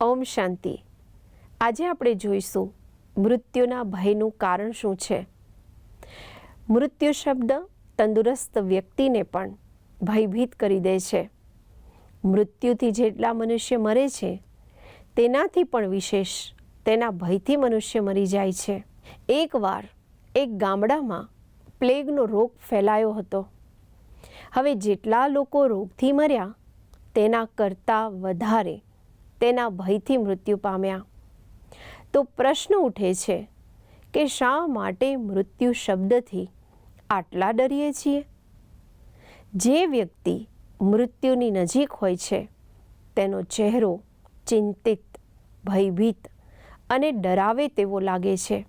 ઓમ શાંતિ. આજે આપણે જોઈશું મૃત્યુના ભયનું કારણ શું છે? મૃત્યુ શબ્દ તંદુરસ્ત વ્યક્તિને પણ ભયભીત કરી દે છે. મૃત્યુથી જેટલા મનુષ્ય મરે છે, તેનાથી પણ વિશેષ તેના ભયથી મનુષ્ય મરી જાય છે. એકવાર એક ગામડામાં પ્લેગનો રોગ ફેલાયો હતો. હવે જેટલા લોકો રોગથી મર્યા, તેના કરતાં વધારે તેના ભયથી મૃત્યુ પામ્યા. તો પ્રશ્ન ઉઠે છે કે શા માટે મૃત્યુ શબ્દથી આટલા ડરીએ છીએ? જે વ્યક્તિ મૃત્યુની નજીક હોય છે, તેનો ચહેરો ચિંતિત, ભયભીત અને ડરાવે તેવો લાગે છે.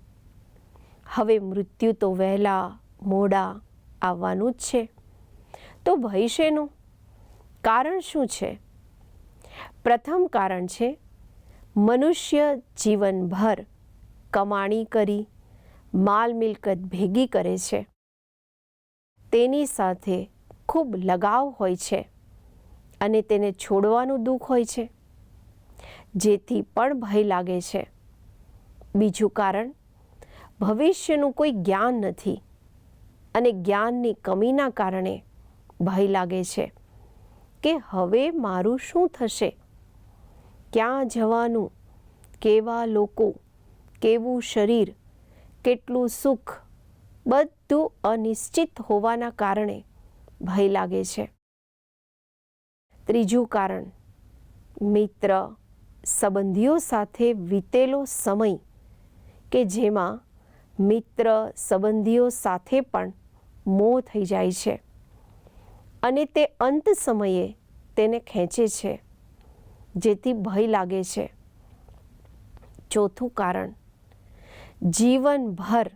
હવે મૃત્યુ તો વહેલા મોડા આવવાનું જ છે. તો ભય શેનું? કારણ શું છે? પ્રથમ કારણ છે, મનુષ્ય જીવનભર કમાણી કરી, માલ મિલકત ભેગી કરે છે. તેની સાથે ખૂબ લગાવ હોય છે અને તેને છોડવાનું દુઃખ હોય છે. જેથી પણ ભય લાગે છે. બીજું કારણ, ભવિષ્યનું કોઈ જ્ઞાન નથી અને જ્ઞાનની કમીના કારણે ભય લાગે છે કે હવે મારું શું થશે? ક્યાં જવાનું? કેવા લોકો? કેવું શરીર? કેટલું સુખ? બધું અનિશ્ચિત હોવાના કારણે ભય લાગે છે. ત્રીજું કારણ, મિત્ર સંબંધીઓ સાથે વીતેલો સમય કે જેમાં મિત્ર સંબંધીઓ સાથે પણ મોહ થઈ જાય છે અને તે અંત સમયે તેને ખેંચે છે. જેથી ભય લાગે છે. ચોથું કારણ. જીવનભર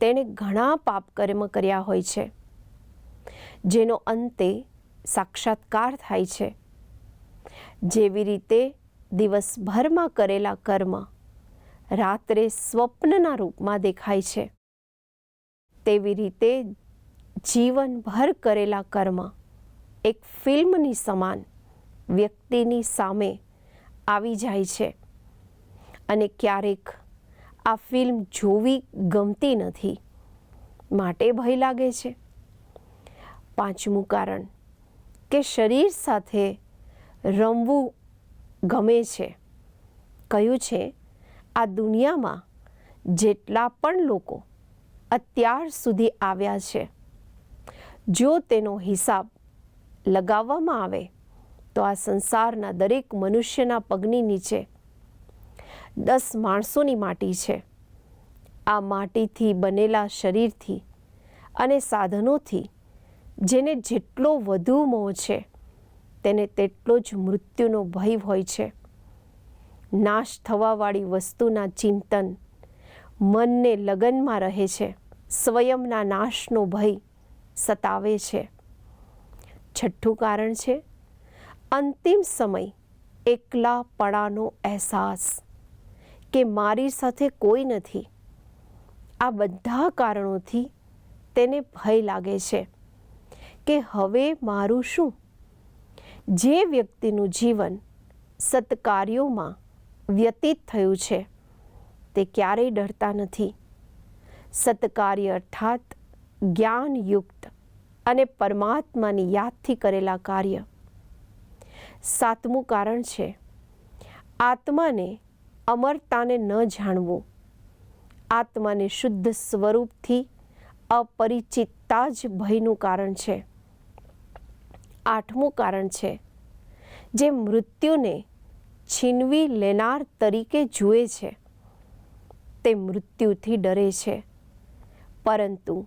તેણે ઘણા પાપ કર્મ કર્યા હોય છે, જેનો અંતે સાક્ષાત્કાર થાય છે. જેવી રીતે દિવસભરમાં કરેલા કર્મ રાત્રે સ્વપ્નના રૂપમાં દેખાય છે, તેવી રીતે જીવનભર કરેલા કર્મ એક ફિલ્મની સમાન વ્યક્તિની સામે આવી જાય છે. અને ક્યારેક આ ફિલ્મ જોવી ગમતી નથી. માટે ભય લાગે છે. પાંચમું કારણ કે શરીર સાથે રમવું ગમે છે. કયું છે, આ દુનિયામાં જેટલા પણ લોકો અત્યાર સુધી આવ્યા છે, જો તેનો હિસાબ લગાવવામાં આવે તો આ સંસારના દરેક મનુષ્યના પગની નીચે દસ માણસોની માટી છે. આ માટીથી બનેલા શરીરથી અને સાધનોથી જેને જેટલો વધુ મોહ છે, તેને તેટલો જ મૃત્યુનો ભય હોય છે. નાશ થવાવાળી વસ્તુના ચિંતન મનને લગનમાં રહે છે, સ્વયંના નાશનો ભય સતાવે છે. છઠ્ઠું કારણ છે અંતિમ સમય એકલાપણાનો અહેસાસ કે મારી સાથે કોઈ નથી. આ બધા કારણોથી તેને ભય લાગે છે કે હવે મારું શું? જે વ્યક્તિનું જીવન સત્કાર્યોમાં વ્યતીત થયું છે તે ક્યારેય ડરતા નથી. સત્કાર્ય અર્થાત જ્ઞાનયુક્ત અને પરમાત્માની યાદથી કરેલા કાર્ય સાતમું કારણ છે. આત્માને અમરતાને ન જાણવું. આત્માને શુદ્ધ સ્વરૂપથી અપરિચિતતા જ ભયનું કારણ છે. આઠમું કારણ છે, જે મૃત્યુને છીનવી લેનાર તરીકે જુએ છે. તે મૃત્યુથી ડરે છે. પરંતુ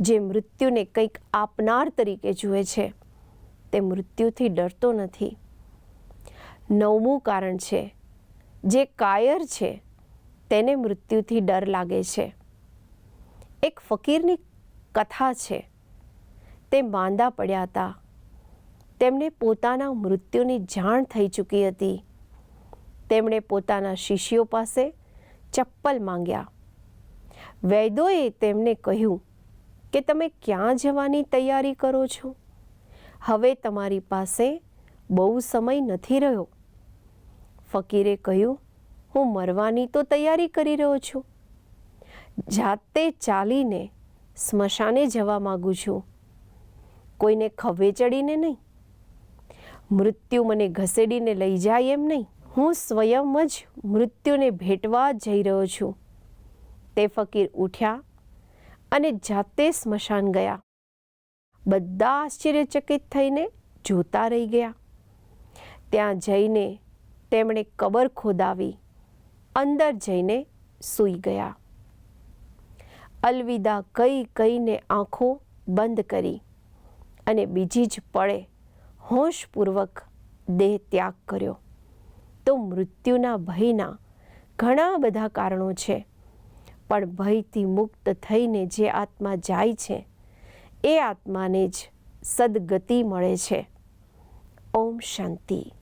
જે મૃત્યુને કંઈક આપનાર તરીકે જુએ છે તે મૃત્યુથી ડરતો નથી. નવમું કારણ છે, જે કાયર છે, તેને મૃત્યુથી ડર લાગે છે. એક ફકીરની કથા છે, તે માંદા પડ્યા હતા. તેમને પોતાના મૃત્યુની જાણ થઈ ચૂકી હતી. તેમણે પોતાના શિષ્યો પાસે ચપ્પલ માંગ્યા. વૈદોએ તેમને કહ્યું કે તમે ક્યાં જવાની તૈયારી કરો છો? હવે તમારી પાસે બહુ સમય નથી રહ્યો. ફકીરે કહ્યું, હું મરવાની તો તૈયારી કરી રહ્યો છું. જાતે ચાલીને સ્મશાને જવા માગું છું. કોઈને ખભે ચડીને નહીં. મૃત્યુ મને ઘસેડીને લઈ જાય એમ નહીં. હું સ્વયં જ મૃત્યુને ભેટવા જઈ રહ્યો છું. તે ફકીર ઉઠ્યા અને જાતે સ્મશાન ગયા. બધા આશ્ચર્યચકિત થઈને જોતા રહી ગયા. ત્યાં જઈને તેમણે કબર ખોદાવી, અંદર જઈને સૂઈ ગયા. અલવિદા કઈ કઈને આંખો બંધ કરી અને બીજી જ પળે હોશપૂર્વક દેહ ત્યાગ કર્યો. તો મૃત્યુના ભયના ઘણા બધા કારણો છે, પણ ભયથી મુક્ત થઈને જે આત્મા જાય છે એ આત્માને જ સદગતિ મળે છે. ઓમ શાંતિ.